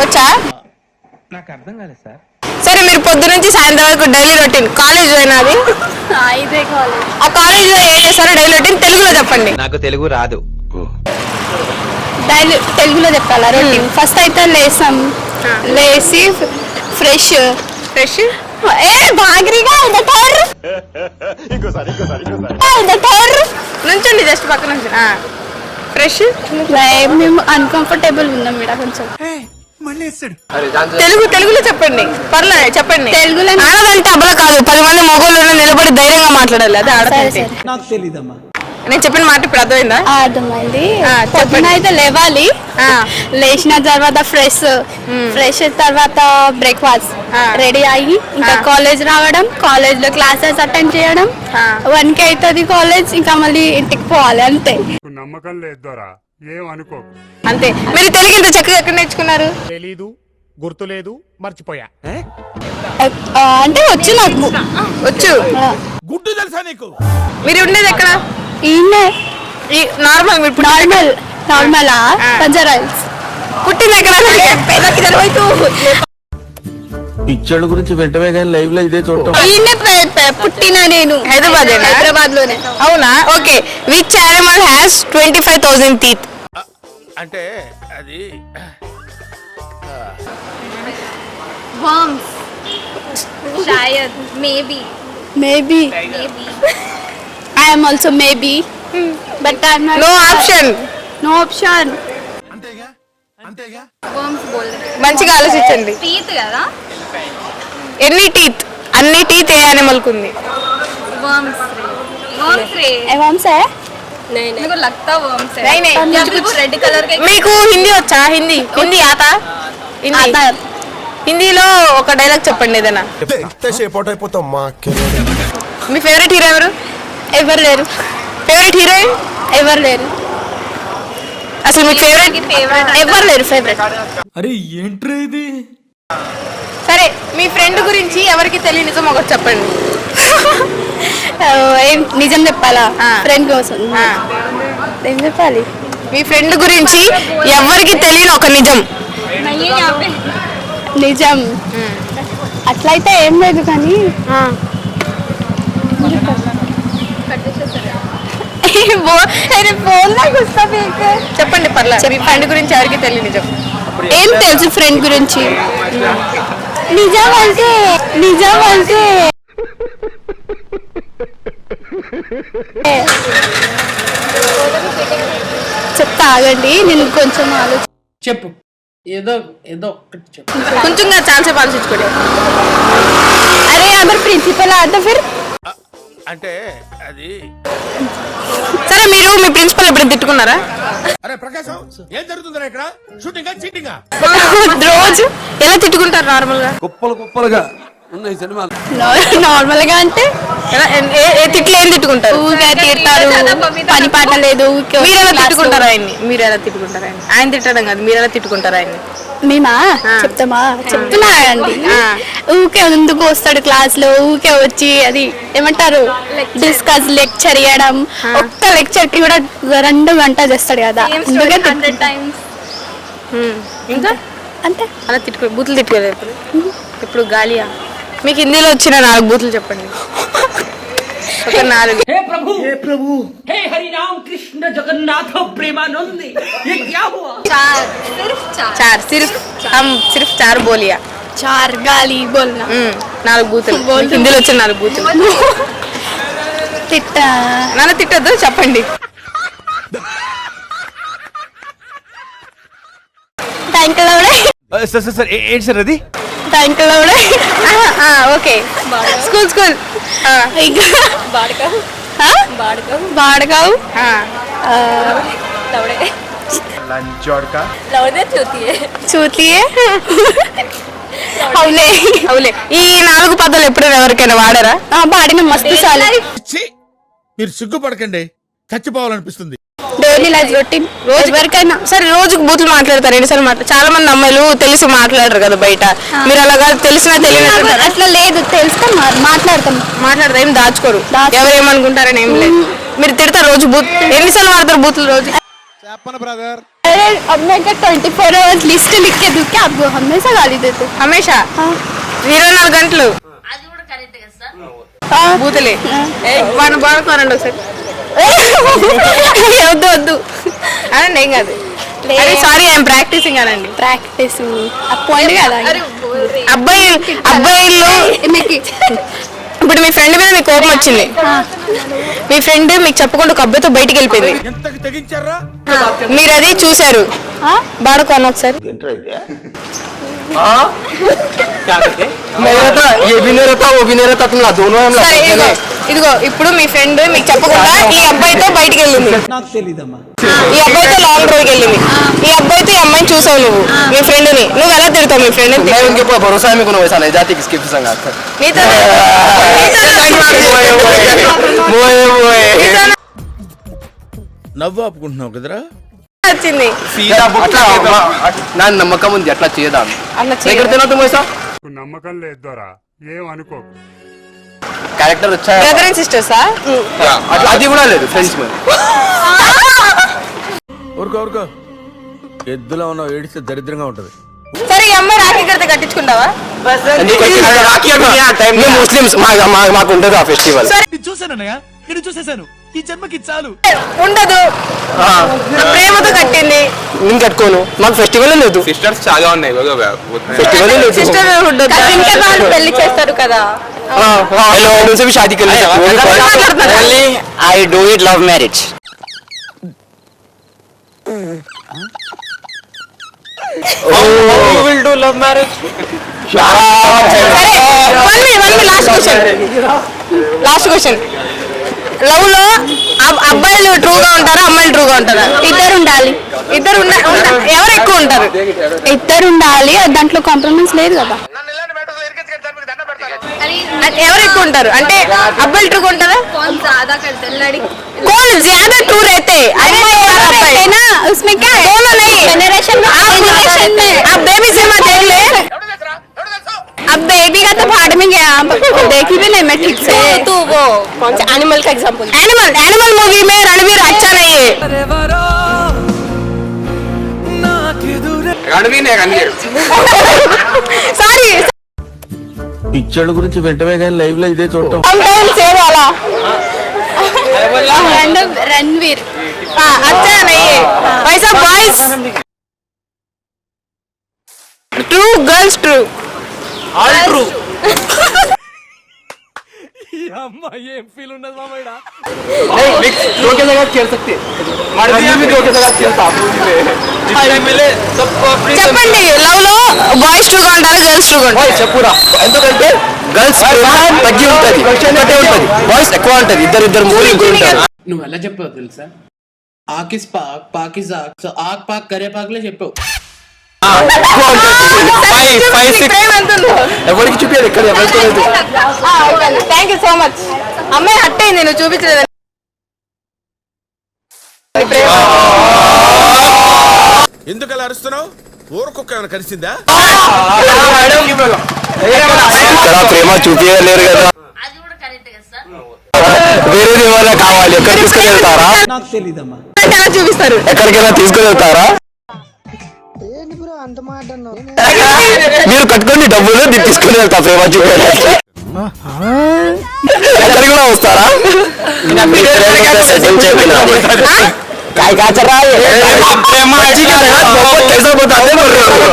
వచ్చా? నాకు అర్థం కాలేదు సార్. సరే మీరు పొద్దు నుంచి సాయంత్రం వరకు డైలీ రొటీన్ కాలేజ్ అది ఇదే కాలేజ్. ఆ కాలేజ్లో ఏం చేస్తారో? డైలీ రొటీన్ తెలుగులో చెప్పండి. నాకు తెలుగు రాదు. డైలీ తెలుగులో చెప్పాలా రొటీన్? ఫస్ట్ అయితే లేసాం. లేసి ఫ్రెష్. ఫ్రెష్ ఏ బాగరిగా నుంచండి జస్ట్ పక్క నుంచి ఫ్రెష్ మేము అన్కంఫర్టబుల్ ఉన్నాం ఇక్కడ కొంచెం. తెలుగు తెలుగులో చెప్పండి. పర్లేదు చెప్పండి. తెలుగులో ఆడదంటే అబ్బల కాదు పది మంది మొగోళ్ళు నిలబడి ధైర్యంగా మాట్లాడాలి అదే ఆడదంటే నాకు తెలీదమ్మా. నేను చెప్పిన మాట ఇప్పుడు అర్థమైందా? ఆ, అర్థమైంది. పొద్దున అయితే లేవాలి. ఆ. లేచిన తర్వాత ఫ్రెష్ ఫ్రెష్ తర్వాత బ్రేక్ఫాస్ట్. రెడీ అయ్యి ఇంకా. కాలేజ్ రావడం కాలేజ్లో క్లాసెస్ అటెండ్ చేయడం. ఆ. వన్కి అవుతుంది కాలేజ్ ఇంకా మళ్ళీ ఇంటికి పోవాలి అంతే. నమ్మకం లేదు దొరా. ఏం అనుకో. అంతే. మీరు తెలుగు ఇంత చక్కగా ఎక్కడ నేర్చుకున్నారు? తెలీదు గుర్తులేదు మర్చిపోయా. అంటే వచ్చు నాకు. వచ్చు. గుడ్డు తెలుసా నీకు? మీరు ఉండేది ఎక్కడ? ఇచ్చాడు గురించి వెంటనే కానీ లైవ్లో ఇదే చూడటం. పుట్టిన నేను. హైదరాబాద్ హైదరాబాద్లోనే అవునా? Okay. Which animal has twenty five thousand teeth అంటే అది worms షాయద్ maybe maybe maybe am also maybe. Hmm. But I'm not. No option. No option. మంచిగా ఆలోచించండి. టీత్ కదా? ఎన్ని టీత్ అన్ని టీత్ ఏ యానిమల్ కుంది. వర్మ్స్ మీకు హిందీ వచ్చా? హిందీ. హిందీ ఆత? హిందీలో ఒక డైలాగ్ చెప్పండి ఏదైనా. మీ ఫేవరెట్ హీరో ఎవరు? ఎవరు లేరు. ఫేవరెట్ హీరోయిన్ ఎవరు లేరు. అసలు మీ ఫేవరెట్ ఎవరు లేరు ఫేవరెట్ అరే ఏంట్రా ఇది? సరే మీ ఫ్రెండ్ గురించి ఎవరికి తెలియని నిజం ఒకటి చెప్పండి ఏం నిజం చెప్పాలా? ఫ్రెండ్ కోసం. ఏం చెప్పాలి? మీ ఫ్రెండ్ గురించి ఎవరికి తెలియని ఒక నిజం? నిజం. అట్లయితే ఏం లేదు కానీ చెప్పండి పర్లేదు ఫ్రెండ్ గురించి ఎవరికి తెలియని నిజం. ఏం తెలుసు ఫ్రెండ్ గురించి? నిజం అంటే నిజం అంటే. చెప్తా ఆగండి నేను కొంచెం ఆలోచి చెప్పు. ఏదో ఏదో ఒక్కటి చెప్పు. కొంచెంగా ఛాన్స్ ఆలోచించుకోండి. అరే అగర్ ప్రిన్సిపల్ ఆత ఫిర్. అంటే అది సరే మీరు మీ ప్రిన్సిపల్ ఎప్పుడు తిట్టుకున్నారా? అరే ప్రకాశం ఏం జరుగుతుందిరా ఇక్కడ? షూటింగా చీటింగా రోజు ఎలా తిట్టుకుంటారు నార్మల్గా? కుప్పలు కుప్పలుగా ఉన్నాయి సినిమాలు. నార్మల్గా అంటే తిట్లు ఏం తిట్టుకుంటారు? ఊరికే తిడతారు పని పాట లేదు మీరు ఎలా. తిట్టుకుంటారు ఆయన్ని? మీరు ఎలా తిట్టుకుంటారు ఆయన్ని? ఆయన తిట్టడం కాదు మీరు ఎలా తిట్టుకుంటారు ఆయన్ని? మేమా. చెప్తామా? చెప్తున్నా అండి. ఆ. ఊకే ముందుకు వస్తాడు క్లాస్లో ఊకే వచ్చి అది ఏమంటారు? డిస్కస్ లెక్చర్ ఇవ్వడం ఒక్క లెక్చర్కి కూడా రెండు గంటలు చేస్తాడు కదా. ఇంకా? అంతే. అలా తిట్టుకో బూతులు తిట్టుకోలేదు ఇప్పుడు గాలియా? మీకు హిందీలో వచ్చిన నాలుగు బూతులు చెప్పండి. ఒక నాలుగు हे प्रभु हे प्रभु हे हरि राम कृष्ण जगन्नाथ प्रेमानंद ये क्या हुआ चार सिर्फ चार చార్ సిర్ఫ్ హమ్ సిర్ఫ్ చార్ బోలియా చార్ గాలి బోల్నా హ్మ్. నాలుగు బూతులు బోల్. మీకు హిందీలో వచ్చిన నాలుగు బూతులు తిట్ట నన్ను తిట్టద్దు చెప్పండి ట్యాంక్ లో సార్ సార్ సార్ ఏంటి సార్ అది ట్యాంక్ లో ఓకే స్కూల్ స్కూల్ बाड़का बाड़का బాడగావు लवड़े లంచోడ్కా लवड़े होती है చూతియే అవులే అవులే ఈ నాలుగు పదాలు ఎప్పుడైనా ఎవరికైనా వాడారా ఆ, పాడిన మస్తు చాలు మీరు సిగ్గుపడకండి చచ్చిపోవాలనిపిస్తుంది డైలీ లైఫ్ రొటీన్ రోజు ఎవరికైనా సరే రోజుకు బూతులు మాట్లాడతారు ఎన్నిసార్లు మాట్లా చాలా మంది అమ్మాయిలు తెలిసి మాట్లాడరు కదా బయట మీరు అలాగా తెలిసినా తెలియనట్టు అట్లా లేదు తెలుస్తాం మా- మాట్లాడతాం మాట్లాడతారు ఏం దాచుకోరు దాచుకోరు. ఎవరు ఏమనుకుంటారని ఏం లేదు మీరు తిడతారు రోజు బూత్ ఎన్నిసార్లు వాడతారు బూతులు రోజు చెప్పను బ్రదర్ अरे अब मैं क्या ट्वेंटी फोर आवर्स लिस्ट लिख के दूँ क्या आपको हमेशा गाली देते హమేషా ఇరవై నాలుగు గంటలు బూతులే వాడిని బాడుకోనండి ఒకసారి వద్దు వద్దు. అనండి ఏం కాదు. అరే సారీ ఐఎమ్ ప్రాక్టీసింగ్ అనండి. ప్రాక్టీస్ అపాయింట్ కదా. అబ్బాయి అబ్బాయిలు మీకు ఇప్పుడు మీ ఫ్రెండ్ మీద మీకు కోపం వచ్చింది. మీ ఫ్రెండ్ మీకు చెప్పకుండా ఒక అబ్బాయితో బయటికి వెళ్ళిపోయింది. మీరు అది చూశారు. బాడుకోను ఒకసారి. సరే ఇదిగో ఇదిగో ఇప్పుడు మీ ఫ్రెండ్ మీకు చెప్పకుండా ఈ అబ్బాయితో బయటికి వెళ్ళింది ఈ అబ్బాయితో లాంగ్ డ్రైవ్కి వెళ్ళింది ఈ అబ్బాయితో ఈ అమ్మాయిని చూసావు నువ్వు మీ ఫ్రెండ్ ని నువ్వు ఎలా తిడతావు మీ ఫ్రెండ్ उनके ऊपर भरोसा है मेरे को वैसा नहीं जाती किसके भी संग आता నీతో నవ్వు ఆపుకుంటున్నావు కదరా వచ్చింది. నా నమ్మకం ఉంది అట్లా చేయదా ఎక్కడ మోసా నాకు నమ్మకం లేదు ఏం అనుకోకు. క్యారెక్టర్ వచ్చా? బ్రదర్ అండ్ సిస్టర్సా అట్లా అది కూడా లేదు ఫ్రెండ్స్ మరి ఊరుకో ఊరుకో. ఎద్దులో ఉన్నావు ఏడిస్తే దరిద్రంగా ఉంటది. సరే ఈ అమ్మాయి రాఖీ కడితే కట్టించుకుంటావా? మేము ముస్లిమ్స్ మాకు ఉండదు ఆ ఫెస్టివల్ నేను చూసేశాను. ఈ జన్మకి చాలు ఉండదు ప్రేమతో కట్టింది నేను కట్టుకోను మాకు ఫెస్టివల్ లేదు సిస్టర్స్ చాలా ఉన్నాయి ఫెస్టివల్ లేదు సిస్టర్ ఉండదు ఇంకా వాళ్ళు పెళ్లి చేస్తారు కదా हेलो उनसे भी शादी कर ली only I do it love marriage you will do love marriage one me one me last question last question love లో అబ్- అబ్బాయిలు ట్రూగా ఉంటారా అమ్మాయిలు ట్రూగా ఉంటారా ఇద్దరు ఉండాలి ఇద్దరు ఉన్న ఉన్న- ఎవరు ఎక్కువ ఉంటారు ఇద్దరు ఉండాలి దాంట్లో కాంప్రమైజ్ లేదు కదా అంటే ఎవరు ఎక్కువ ఉంటారు అంటే అబ్బాయిలు ట్రూగా ఉంటారా कौन ज्यादा करते हैं लड़की कौन ज्यादा ट्रू रहते हैं अम्मा और अब्बाई है ना उसमें क्या है दोनों नहीं जनरेशन में आप जनरेशन में आप बेबी सिनेमा देख ले अब बेबी का तो भाड़ में गया देखी भी नहीं मैं ठीक से तू वो कौन सा एनिमल का एग्जांपल एनिमल एनिमल मूवी में रणवीर अच्छा नहीं है సారీ పిచ్చోళ్ళ గురించి వెంటనే కానీ లైవ్ లో ఇదే చూడటం sometimes ये वाला रण- रणवीर हाँ, अच्छा नहीं है वैसा boys true girls true all true नहीं दो के जगह खेल सकते मर्जी भी दो के जगह खेलता मिले सबको अपनी చెప్పండి లవ్ లో బాయ్స్ ట్రూగా ఉంటారా గర్ల్స్ ట్రూగా ఉంటారా బాయ్స్ చెప్పురా ఎందుకంటే గర్ల్స్ తగ్గి ఉంటది ఒకటే ఉంటది బాయ్స్ ఎక్కువ ఉంటది ఇద్దరు ఇద్దరు మూడు ముగ్గురు ఉంటారు నువ్వు ఎలా చెప్పావు తెలుసా ఆకిస్ పాక్ పాకిస్ ఆక్ సో ఆక్ పాక్ కరే పాక్లే చెప్పావు ఎక్కువ ఉంటది ఫైవ్ ఫైవ్ సిక్స్ ప్రేమ ఎంత ఉందో ఎవరికి చూపించారు ఇక్కడ ఎవరికి లేదు థ్యాంక్ యూ సో మచ్ అమ్మాయి అయింది నువ్వు చూపించలేదు? ఎందుకు అలా అరుస్తున్నావు? ఊరకొక్క ఏమైనా కలిసిందా? ఇక్కడ ప్రేమ చూపించలేరు కదా వేరేది ఏమైనా కావాలి? ఎక్కడ తీసుకుని వెళ్తారా? నాకు తెలీదమ్మా అంటే వెళ్తారా మీరు కట్టుకోండి డబ్బులు నేను తీసుకుని వెళ్తా ప్రేమ చూపించడానికి ఎక్కడికి కూడా వస్తారా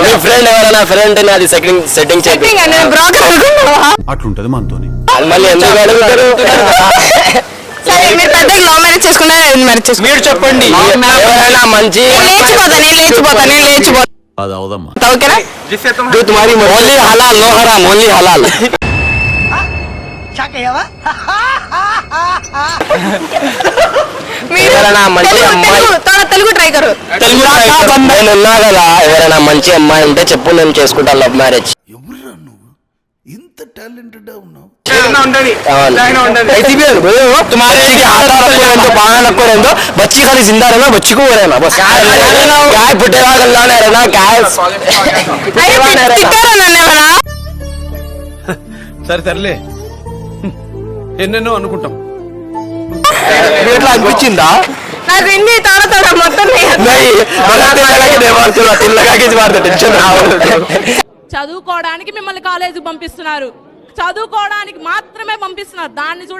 మీ ఫ్రెండ్ ఎవరైనా ఫ్రెండ్ అది సెట్టింగ్ సెట్టింగ్ బ్రోకర్ అనుకున్నావా అట్లుంటది మనతోని. మళ్ళీ ఎందుకు అడుగుతారు? సరే మీరు పెద్దగా లవ్ మ్యారేజ్ చేసుకున్నారా అరేంజ్ మ్యారేజ్ చేసుకున్నారా మీరు చెప్పండి ఎవరైనా మంచి నేను లేచిపోతా నేను లేచిపోతా నేను లేచిపోతా అది అవదమ్మా ఓకేనా जो तुम्हारी ओनली हलाल नो हराम ओनली हलाल మీరు ఎవరైనా మంచి తెలుగు అమ్మాయి- తెలుగు తోడ తెలుగు ట్రై కరు తెలుగు నేను ఉన్నా కదా ఎవరైనా మంచి అమ్మాయి ఉంటే చెప్పు నేను చేసుకుంటా లవ్ మ్యారేజ్ तुम्हारे लिए हाथ रखो तो बाहर रखो रहने दो बच्ची खाली जिंदा रहना बच्ची को वो रहना बस गाय फुटेवा गल्ला नहीं रहना गाय फुटेवा नहीं रहना తిట్టారా సరే సర్లే ఎన్నెన్నో అనుకుంటాం మీకు ఎట్లా అనిపించిందా నాకు హిందీ తోడ తోడ మొత్తం नहीं मला तिला काय मारतो तिला काय मारतो टेन्शन రావద్దు చదువుకోవడానికి మిమ్మల్ని కాలేజీకి పంపిస్తున్నారు. చదువుకోవడానికి మాత్రమే పంపిస్తున్నారు. దాన్ని చూడ